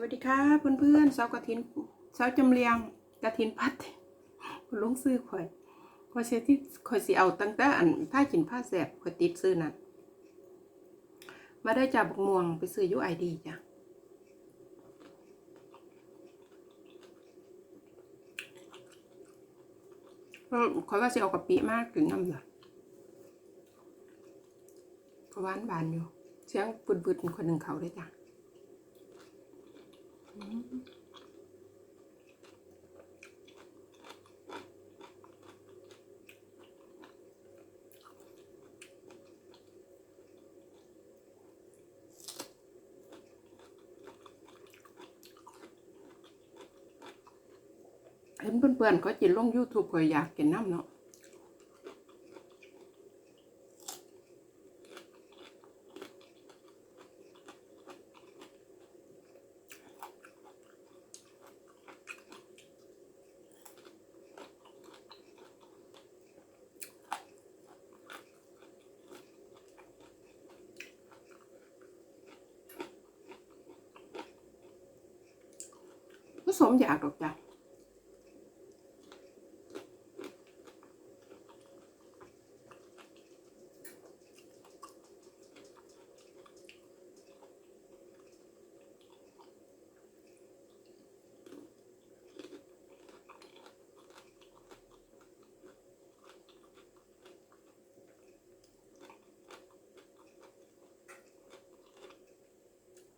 สวัสดีค่ะเพื่อนๆสาวกระถินสาวจำเรียงกระถินพัดลุงซื้อข่อยข่อยเสียที่ข่อยสิเอาตั้งแต่อันผ้ากินผ้าแสบข่อยติดซื้อนั่นมาได้จากบกม่วงไปซื้อยูไอดีจ้ะเพราะข่อยว่าสิเอากะปิมากถึงน้ำเลยเพราะหวานบานอยู่เสียงปืดๆคนหนึ่งเขาได้จ้ะ เห็นเพื่อนๆเขาจินลง YouTube ก็อยากกินน้ำเนาะ ผสมอยากดอกจ้ะ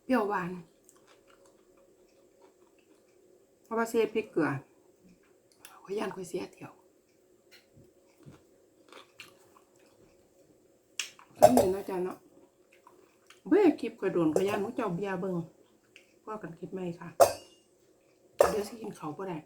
เปรี้ยวหวานเพ ราะว่าเสียพริกเกลือขอยย่านขอยเสียเที่ยวก็มีนะจ๊ะเนาะเบ้คลิปกระโดนขอยย่านมุกเจ้าเบียเบิงพ่อกันคลิปไหมค่ะ เดี๋ยวสิกินเขาก็ได้